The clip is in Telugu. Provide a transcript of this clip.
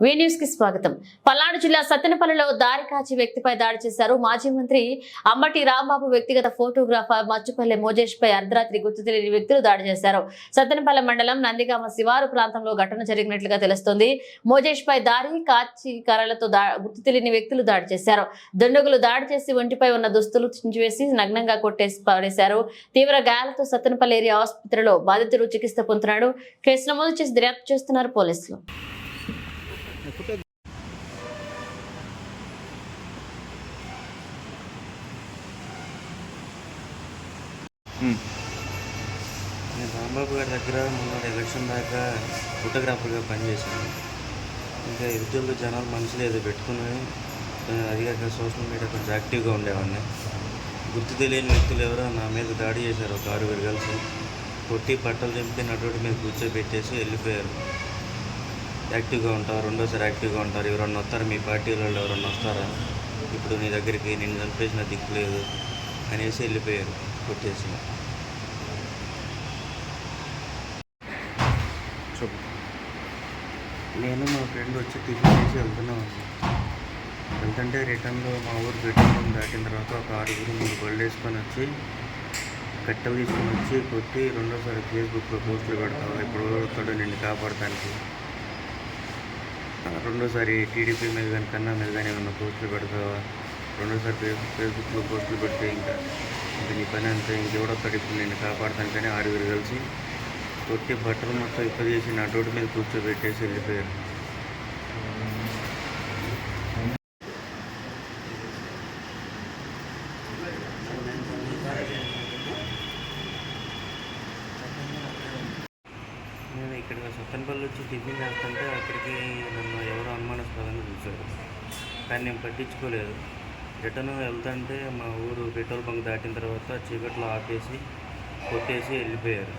కి స్వాగతం. పల్నాడు జిల్లా సత్తెనపల్లిలో దారి కాచి వ్యక్తిపై దాడి చేశారు మాజీ మంత్రి అమ్మటి రాంబాబు వ్యక్తిగత ఫోటోగ్రాఫర్ మచ్చుపల్లె మోజేష్ పై అర్ధరాత్రి గుర్తు తెలియని వ్యక్తులు దాడి చేశారు. సత్తెనపల్లి మండలం నందిగామ శివారు ప్రాంతంలో ఘటన జరిగినట్లుగా తెలుస్తోంది. మోజేష్ పై దారి కాచి కర్రలతో గుర్తు తెలియని వ్యక్తులు దాడి చేశారు. దుండగులు దాడి చేసి ఒంటిపై ఉన్న దుస్తులు చించివేసి నగ్నంగా కొట్టేసి పడేశారు తీవ్ర గాయాలతో సత్తెనపల్లి ఏరియా ఆసుపత్రిలో బాధితుడు చికిత్స పొందుతున్నాడు. కేసు నమోదు చేసి దర్యాప్తు చేస్తున్నారు పోలీసులు. నేను రాంబాబు గారి దగ్గర మొన్న ఎలక్షన్ దాకా ఫోటోగ్రాఫర్గా పనిచేశాను. ఇంకా ఇరుద్దుల్లో జనాలు మనుషులు ఏదో పెట్టుకుని అది కాక సోషల్ మీడియా కొంచెం యాక్టివ్గా ఉండేవాడిని. గుర్తు తెలియని వ్యక్తులు ఎవరో నా మీద దాడి చేశారు ఒక ఆరుగురు కలిసి. కొట్టి బట్టలు దింపి నటుడి మీద కూర్చోబెట్టేసి వెళ్ళిపోయారు. యాక్టివ్గా ఉంటారు రెండోసారి యాక్టివ్గా ఉంటారు. ఎవరన్నా వస్తారు? మీ పార్టీ వాళ్ళు ఎవరన్నా వస్తారా? ఇప్పుడు నీ దగ్గరికి నేను చంపేసిన దిక్కు లేదు అనేసి వెళ్ళిపోయారు కొట్టేసి. నేను మా ఫ్రెండ్ వచ్చి టిఫిన్ చేసి వెళ్తున్నాం వెళ్తుంటే రిటర్న్లో మా ఊరు పెట్రోల్ దాటిన తర్వాత ఒక ఆరుగురు మూడు బళ్ళు వేసుకొని వచ్చి కట్టెలు తీసుకొని వచ్చి కొట్టి రెండోసారి ఫేస్బుక్లో పోస్టులు పెడతావు? ఇప్పుడు వస్తాడు నిన్ను కాపాడటానికి. రెండోసారి టీడీపీ మీద కానీ కన్నా మీద కానీ ఏమైనా పోస్టులు పెడతావా? రెండోసారి ఫేస్ ఫేస్బుక్లో పోస్టులు పెడితే ఇంకా ఇంకా నీ పని అంతా ఇంకెవడొస్తాడు ఇప్పుడు కాపాడతాను కానీ ఆరుగురు కలిసి కొట్టి బట్టలు మొత్తం ఇప్పదీసి నా రోడ్డు మీద కూర్చోబెట్టేసి వెళ్ళిపోయారు. ఇక్కడ సత్తెనపల్లి వచ్చి టిఫిన్ చేస్తుంటే అక్కడికి నన్ను ఎవరో అనుమానాస్పదంగా చూశారు కానీ నేను పట్టించుకోలేదు. రిటర్న్ వెళ్తుంటే మా ఊరు పెట్రోల్ బంక్ దాటిన తర్వాత చీకట్లో ఆపేసి కొట్టేసి వెళ్ళిపోయారు.